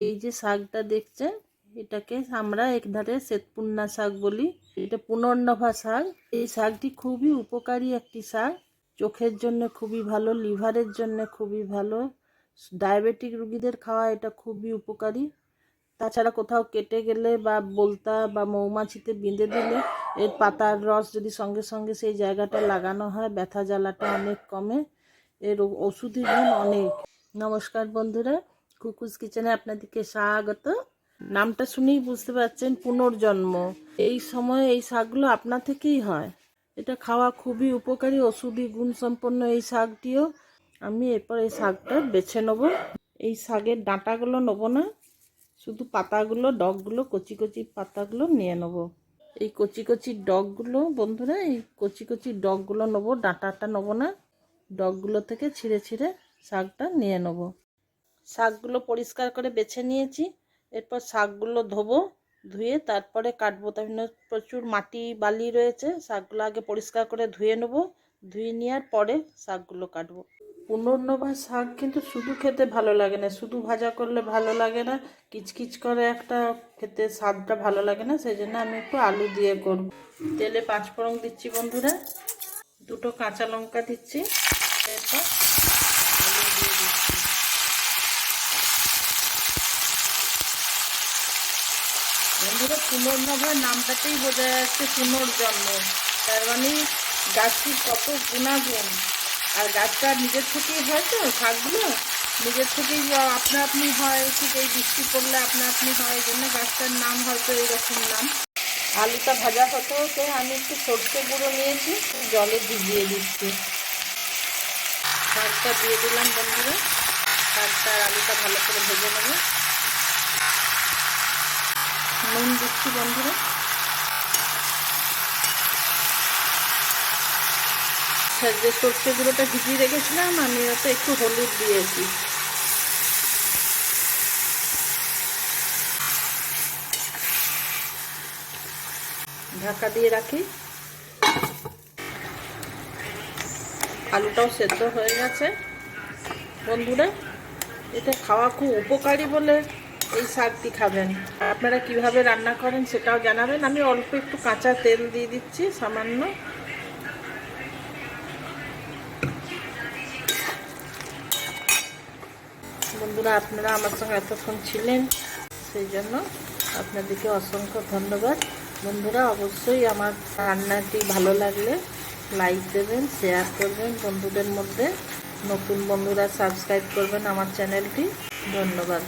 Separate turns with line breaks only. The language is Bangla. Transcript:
এই যে শাকটা দেখছেন, এটাকে আমরা একধারে শ্বেতপুন্না শাক বলি। এটা পুনর্নভা শাক। এই শাকটি খুবই উপকারী একটি শাক। চোখের জন্য খুবই ভালো, লিভারের জন্য খুবই ভালো। ডায়াবেটিক রুগীদের খাওয়া এটা খুবই উপকারী। তাছাড়া কোথাও কেটে গেলে বা বলতা বা মৌমাছিতে বেঁধে দিলে এর পাতার রস যদি সঙ্গে সঙ্গে সেই জায়গাটা লাগানো হয়, ব্যথা জ্বালাটা অনেক কমে। এর ওষুধি গুণ অনেক। নমস্কার বন্ধুরা কুকুস কিচেনে আপনাদেরকে স্বাগত। নামটা শুনেই বুঝতে পারছেন, পুনর্জন্ম। এই সময় এই শাকগুলো আপনা থেকেই হয়। এটা খাওয়া খুবই উপকারী, ওষুধি গুণ সম্পন্ন এই শাকটিও। আমি এরপর এই শাকটা বেছে নেব। এই শাকের ডাঁটাগুলো নেব না, শুধু পাতাগুলো, ডগগুলো, কচি কচি পাতাগুলো নিয়ে নেব। এই কচি কচি ডগগুলো, বন্ধুরা, এই কচি কচি ডগগুলো নেব, ডাঁটাটা নেব না। ডগগুলো থেকে ছিঁড়ে ছিঁড়ে শাকটা নিয়ে নেব। শাকগুলো পরিষ্কার করে বেছে নিয়েছি। এরপর শাকগুলো ধোবো, ধুয়ে তারপরে কাটবো। তার প্রচুর মাটি বালি রয়েছে, শাকগুলো আগে পরিষ্কার করে ধুয়ে নেব। ধুয়ে নেওয়ার পরে শাকগুলো কাটবো। পুনর্নবা শাক কিন্তু শুধু খেতে ভালো লাগে না, শুধু ভাজা করলে ভালো লাগে না, কিচকিচ করে একটা খেতে স্বাদটা ভালো লাগে না সেই জন্য আমি একটু আলু দিয়ে করব। তেলে পাঁচ ফোড়ন দিচ্ছি বন্ধুরা, দুটো কাঁচা লঙ্কা দিচ্ছি, এরপর আলু দিয়ে দিচ্ছি। বন্ধুরা পুনর্নভা নামটাতেই বোঝা যাচ্ছে পুনর্জন্ম। তার মানে গাছটির কত গুণাগুণ। আর গাছটা নিজের থেকেই হয় তো শাকগুলো? নিজের থেকেই আপনা আপনি হয়, ঠিক এই বৃষ্টি পড়লে আপনা আপনি হয়, এই জন্য গাছটার নাম হয়তো এইরকম নাম। আলুটা ভাজা হতে হতে আমি একটু সর্ষে গুঁড়ো নিয়েছি, জলে ভিজিয়ে দিচ্ছি। শাকটা দিয়ে দিলাম বন্ধুরা। শাকটা আলুটা ভালো করে ভেজে নেব। নুন দিচ্ছি বন্ধুরা। যে সর্ষে গুঁড়োটা ভিজিয়ে রেখেছিলাম আমি ওতে একটু হলুদ দিয়েছি। ঢাকা দিয়ে রাখি। আলুটাও সেদ্ধ হয়ে গেছে। বন্ধুরা, এটা খাওয়া খুব উপকারী বলে এই শাকটি খাবেন? আপনারা কীভাবে রান্না করেন সেটাও জানাবেন। আমি অল্প একটু কাঁচা তেল দিয়ে দিচ্ছি, সামান্য। বন্ধুরা, আপনারা আমার সঙ্গে এতক্ষণ ছিলেন, সেই জন্য আপনাদেরকে অসংখ্য ধন্যবাদ। বন্ধুরা, অবশ্যই আমার রান্নাটি ভালো লাগলে লাইক দেবেন, শেয়ার করবেন, বন্ধুদের মধ্যে নতুন বন্ধুরা সাবস্ক্রাইব করবেন আমার চ্যানেলটি। ধন্যবাদ।